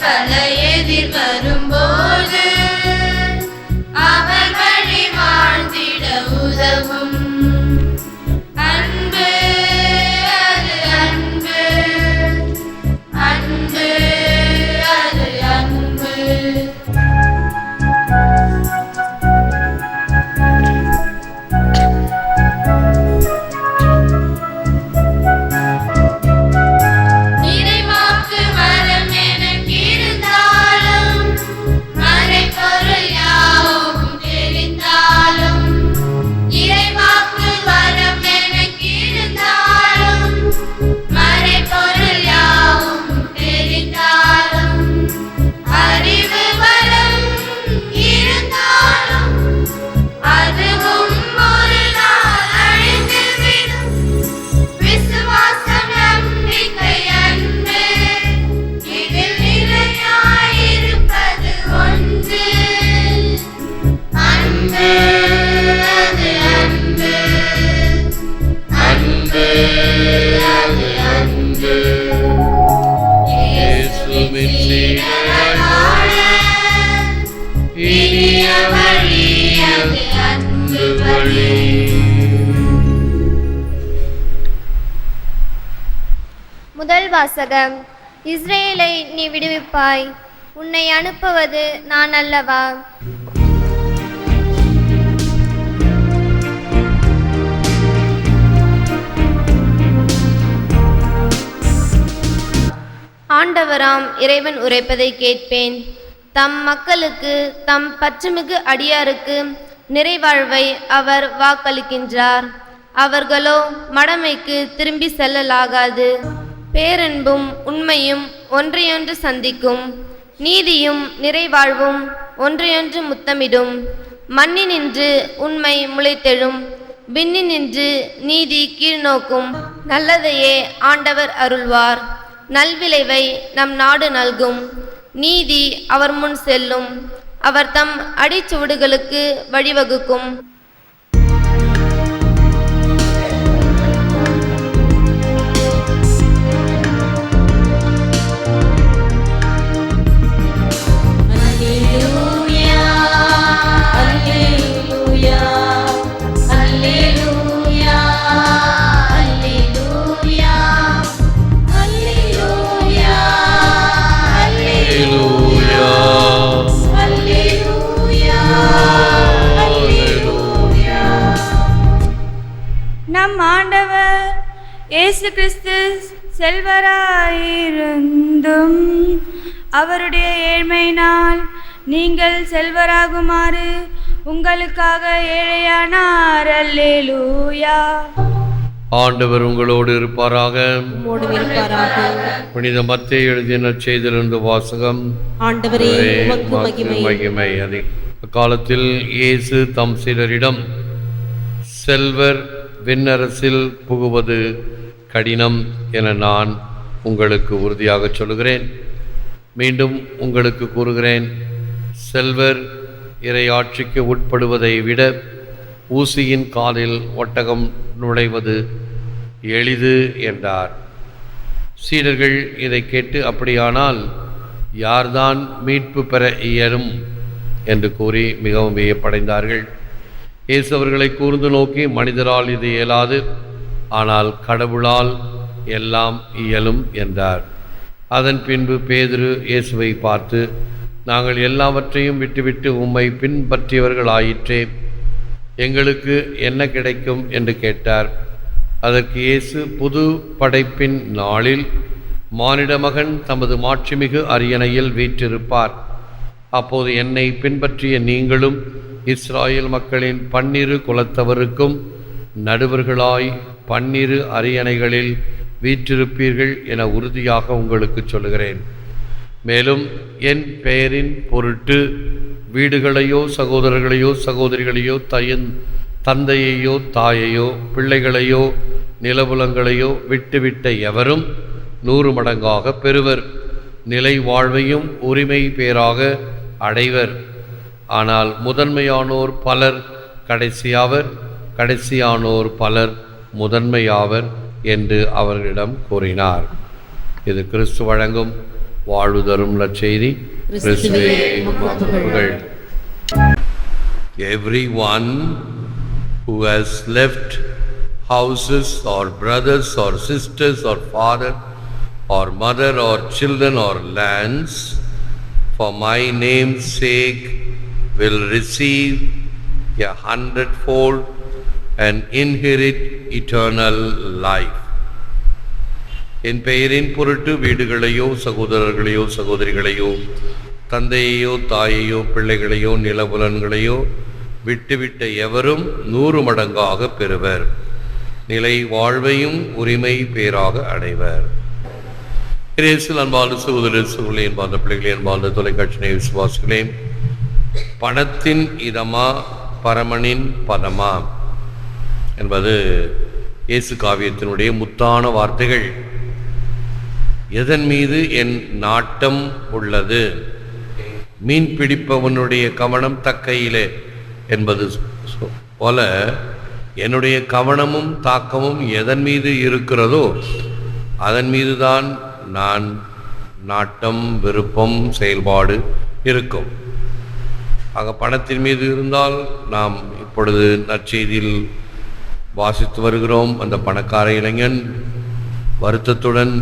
பல எதிர்வரும் வழி முதல் வாசகம் இஸ்ரேலை நீ விடுவிப்பாய் உன்னை அனுப்புவது நான் அல்லவா? ஆண்டவராம் இறைவன் உரைப்பதை கேட்பேன். தம் மக்களுக்கு தம் பச்சமிகு அடியாருக்கு நிறைவாழ்வை அவர் வாக்களிக்கின்றார். அவர்களோ மடமைக்கு திரும்பி செல்லலாகாது. பேரன்பும் உண்மையும் ஒன்றையொன்று சந்திக்கும். நீதியும் நிறைவாழ்வும் ஒன்றையொன்று முத்தமிடும். மண்ணினின்று உண்மை முளைத்தெழும். விண்ணினின்று நீதி கீழ்நோக்கும். நல்லதையே ஆண்டவர் அருள்வார். நல்விளைவை நம் நாடு நல்கும். நீதி அவர் முன் செல்லும். அவர் தம் அடிச்சுவடுகளுக்கு வழிவகுக்கும். இயேசு கிறிஸ்து செல்வராயிருந்தும் அவருடைய ஏழ்மையினால் நீங்கள் செல்வராகுமாறு உங்களுக்காக ஏழையானார். அல்லேலூயா. ஆண்டவர் உங்களோடு இருப்பாராக. புனித மத்திய எழுதிய நற்செய்திலிருந்து வாசகம். மகிமை. மகிமை. அதை அக்காலத்தில் இயேசு தம் சீடரிடம் செல்வர் விண்ணரசில் புகுவது கடினம் என நான் உங்களுக்கு உறுதியாக சொல்லுகிறேன். மீண்டும் உங்களுக்கு கூறுகிறேன் செல்வர் இரையாட்சிக்கு உட்படுவதை விட ஊசியின் காலில் ஒட்டகம் நுழைவது எளிது என்றார். சீடர்கள் இதை கேட்டு அப்படியானால் யார்தான் மீட்பு பெற இயலும்? என்று கூறி மிகவும் வியப்படைந்தார்கள். இயேசு அவர்களை கூர்ந்து நோக்கி மனிதரால் இது இயலாது. ஆனால் கடவுளால் எல்லாம் இயலும் என்றார். அதன் பின்பு பேதுரு இயேசுவை பார்த்து நாங்கள் எல்லாவற்றையும் விட்டுவிட்டு உம்மை பின்பற்றியவர்களாயிற்றே எங்களுக்கு என்ன கிடைக்கும்? என்று கேட்டார். அதற்கு இயேசு புது படைப்பின் நாளில் மானிட மகன் தமது மாட்சிமிகு அரியணையில் வீற்றிருப்பார். அப்போது என்னை பின்பற்றிய நீங்களும் இஸ்ராயல் மக்களின் பன்னிரு குலத்தவருக்கும் நடுவர்களாய் பன்னிரு அரியணைகளில் வீற்றிருப்பீர்கள் என உறுதியாக உங்களுக்கு சொல்லுகிறேன். மேலும் என் பெயரின் பொருட்டு வீடுகளையோ சகோதரர்களையோ சகோதரிகளையோ தயன் தந்தையையோ தாயையோ பிள்ளைகளையோ நிலபுலங்களையோ விட்டுவிட்ட எவரும் நூறு மடங்காக பெறுவர். நிலை வாழ்வையும் உரிமை பேராக அடைவர். ஆனால் முதன்மையானோர் பலர் கடைசியாவர் கடைசியானோர் பலர் முதன்மையாவர் என்று அவர்களிடம் கூறினார் இது கிறிஸ்து வழங்கும் வாழ்வு தரும் நற்செய்தி கிறிஸ்துவே உமக்கு புகழ். Everyone who has left houses or brothers or sisters or father or mother or children or lands for my name's sake will receive a hundredfold and inherit eternal life. என் பெயரின் பொருட்டு வீடுகளையோ சகோதரர்களையோ சகோதரிகளையோ தந்தையையோ தாயையோ பிள்ளைகளையோ நிலபுலன்களையோ விட்டுவிட்ட எவரும் நூறு மடங்காக பெறுவர். நிலை வாழ்வையும் உரிமை பேராக அடைவர். கிரேசில் அன்பார்ந்த சகோதர சகோதரி அன்பார்ந்த பிள்ளைகளே அன்பார்ந்த தொலைக்காட்சி விசுவாசிகளே பணத்தின் இதமா பரமனின் பதமா? என்பது இயேசு காவியத்தினுடைய முத்தான வார்த்தைகள். எதன் மீது என் நாட்டம் உள்ளது? மீன் பிடிப்பவனுடைய கவனம் தக்கையிலே என்பது சொ- போல என்னுடைய கவனமும் தாக்கமும் எதன் மீது இருக்கிறதோ அதன் மீதுதான் நான் நாட்டம் விருப்பம் செயல்பாடு இருக்கும். ஆக பணத்தின் மீது இருந்தால் நாம் இப்பொழுது நற்செய்தியில் வாசித்து வருகிறோம். அந்த பணக்கார இளைஞன் வருத்தத்துடன்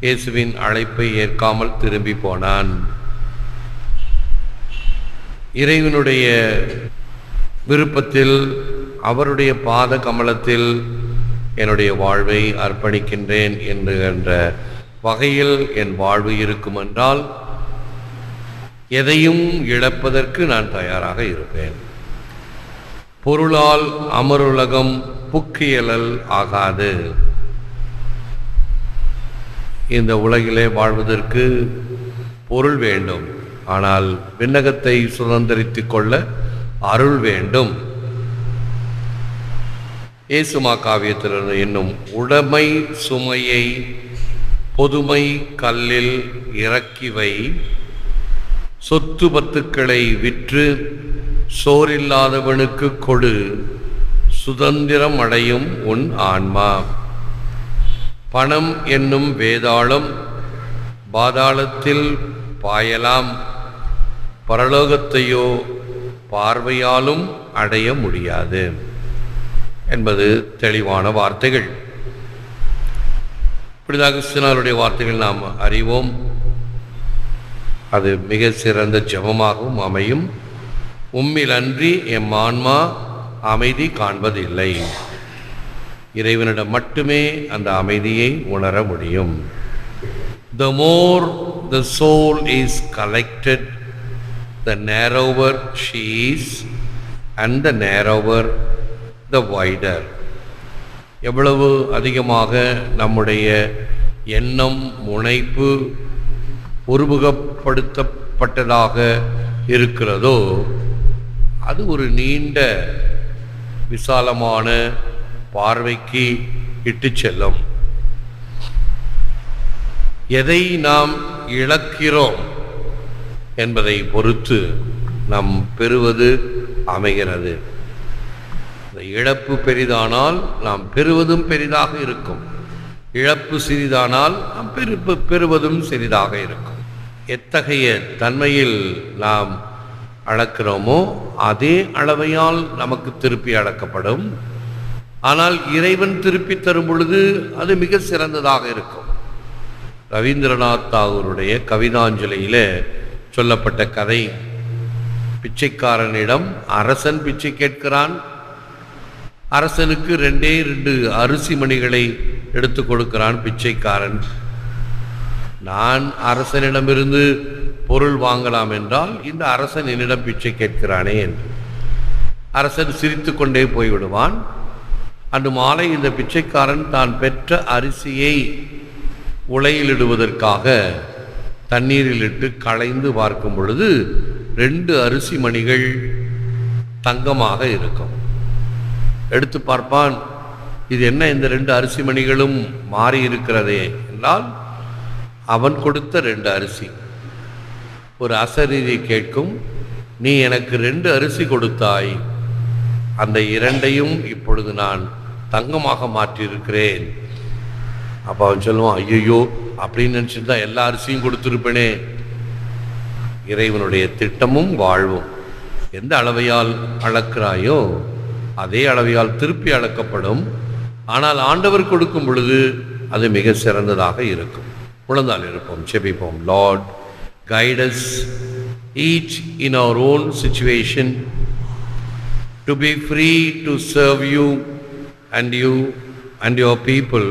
இயேசுவின் அழைப்பை ஏற்காமல் திரும்பி போனான். இறைவனுடைய விருப்பத்தில் அவருடைய பாத கமலத்தில் என்னுடைய வாழ்வை அர்ப்பணிக்கின்றேன் என்கின்ற வகையில் என் வாழ்வு இருக்கும் என்றால் எதையும் இழப்பதற்கு நான் தயாராக இருப்பேன். பொருளால் அமருலகம் புக்கியலல் ஆகாது. இந்த உலகிலே வாழ்வதற்கு பொருள் வேண்டும். ஆனால் விண்ணகத்தை சுதந்திரித்துக் கொள்ள அருள் வேண்டும். ஏசுமா காவியத்திலிருந்து என்னும் உடைமை சுமையை பொதுமை கல்லில் இறக்கிவை சொத்து பத்துக்களை விற்று சோறில்லாதவனுக்கு கொடு. சுதந்திரம் அடையும் உன் ஆன்மா. பணம் என்னும் வேதாளம் பாதாளத்தில் பாயலாம். பரலோகத்தையோ பார்வையாலும் அடைய முடியாது. என்பது தெளிவான வார்த்தைகள். இப்படிதாக கிறிஸ்தினாருடைய வார்த்தைகள் நாம் அறிவோம். அது மிக சிறந்த ஜெபமாகவும் அமையும். உம்மில் அன்றி எம் ஆன்மா அமைதி காண்பதில்லை. இறைவனிடம் மட்டுமே அந்த அமைதியை உணர முடியும். The more the soul is collected the narrower she's and the narrower the wider எவ்வளவு அதிகமாக நம்முடைய எண்ணம் முனைப்பு உருவகப்படுத்தப்பட்டதாக இருக்கிறதோ அது ஒரு நீண்ட விசாலமான பார்வைக்கு இட்டு செல்லும். எதை நாம் இழக்கிறோம் என்பதை பொறுத்து நாம் பெறுவது அமைகிறது. இந்த இழப்பு பெரிதானால் நாம் பெறுவதும் பெரிதாக இருக்கும். இழப்பு சிறிதானால் நாம் பெரு பெறுவதும் சிறிதாக இருக்கும். எத்தகைய தன்மையில் நாம் அளக்கிறோமோ அதே அளவையால் நமக்கு திருப்பி அளக்கப்படும். ஆனால் இறைவன் திருப்பி தரும் பொழுது அது மிக சிறந்ததாக இருக்கும். ரவீந்திரநாத் தாகூருடைய கவிதாஞ்சலியில சொல்லப்பட்ட கதை பிச்சைக்காரனிடம் அரசன் பிச்சை கேட்கிறான். அரசனுக்கு ரெண்டே ரெண்டு அரிசி மணிகளை எடுத்து கொடுக்கிறான் பிச்சைக்காரன். நான் அரசனிடமிருந்து பொருள் வாங்கலாம் என்றால் இந்த அரசன் என்னிடம் பிச்சை கேட்கிறானே என்று. அரசன் சிரித்து கொண்டே போய்விடுவான். அன்று மாலை இந்த பிச்சைக்காரன் தான் பெற்ற அரிசியை உலையிலிடுவதற்காக தண்ணீரில் இட்டு களைந்து பார்க்கும் பொழுது ரெண்டு அரிசி மணிகள் தங்கமாக இருக்கும். எடுத்து பார்ப்பான் இது என்ன இந்த ரெண்டு அரிசி மணிகளும் மாறி இருக்கிறதே என்றால் அவன் கொடுத்த ரெண்டு அரிசி. ஒரு அசரீதி கேட்கும் நீ எனக்கு ரெண்டு அரிசி கொடுத்தாய். அந்த இரண்டையும் இப்பொழுது நான் தங்கமாக மாற்றியிருக்கிறேன். அப்போ அவன் சொல்லுவான் ஐயோ அப்படின்னு நினச்சிருந்தா எல்லா அரிசியும் கொடுத்துருப்பேனே. இறைவனுடைய திட்டமும் வாழ்வும் எந்த அளவையால் அளக்கிறாயோ அதே அளவையால் திருப்பி அளக்கப்படும். ஆனால் ஆண்டவர் கொடுக்கும் பொழுது அது மிக சிறந்ததாக இருக்கும். குழந்தால் இருப்போம் செபிப்போம் Lord guide us each in our own situation to be free to serve you and you and your people.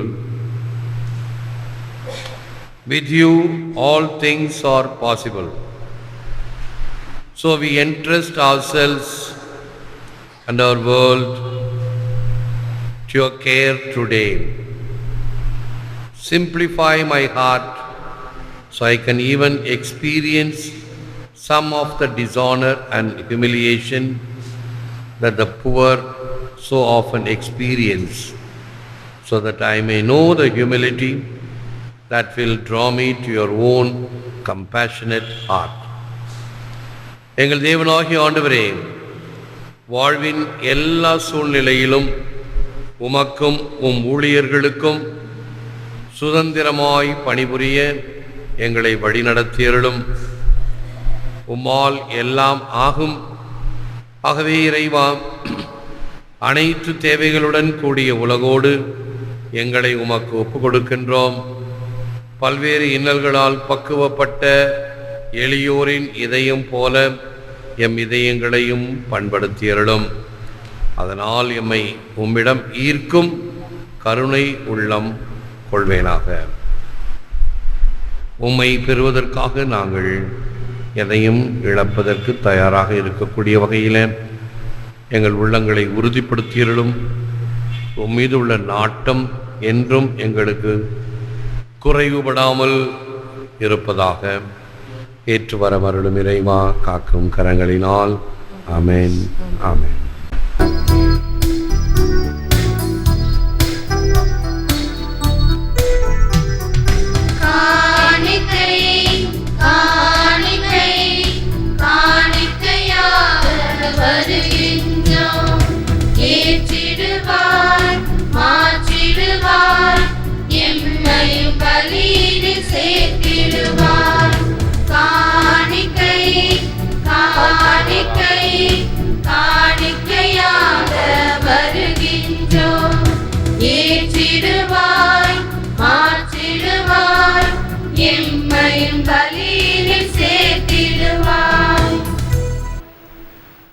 With you all things are possible. So we entrust ourselves and our world to your care today. Simplify my heart so I can even experience some of the dishonor and humiliation that the poor so often experience, so that I may know the humility that will draw me to your own compassionate heart. எங்கள் தேவனாகிய ஆண்டவரே வாழ்வின் எல்லா சூழ்நிலையிலும் உமக்கும் உம் ஊழியர்களுக்கும் சுதந்திரமாய் பணிபுரிய எங்களை வழிநடத்தியருளும். உம்மால் எல்லாம் ஆகும். ஆகவே இறைவாம் அனைத்து தேவைகளுடன் கூடிய உலகோடு எங்களை உமக்கு ஒப்பு கொடுக்கின்றோம் பல்வேறு இன்னல்களால் பக்குவப்பட்ட எளியோரின் இதயம் போல எம் இதயங்களையும் பண்படுத்தியருளும். அதனால் எம்மை உம்மிடம் ஈர்க்கும் கருணை உள்ளம் கொள்வேனாக. உம்மை பெறுவதற்காக நாங்கள் எதையும் இழப்பதற்கு தயாராக இருக்கக்கூடிய வகையில் எங்கள் உள்ளங்களை உறுதிப்படுத்தியர்களும் உம் மீது உள்ள நாட்டம் என்றும் எங்களுக்கு குறைவுபடாமல் இருப்பதாக ஏற்று வர மருளும் இறைவா காக்கும் கரங்களினால். அமேன் ஆமென்.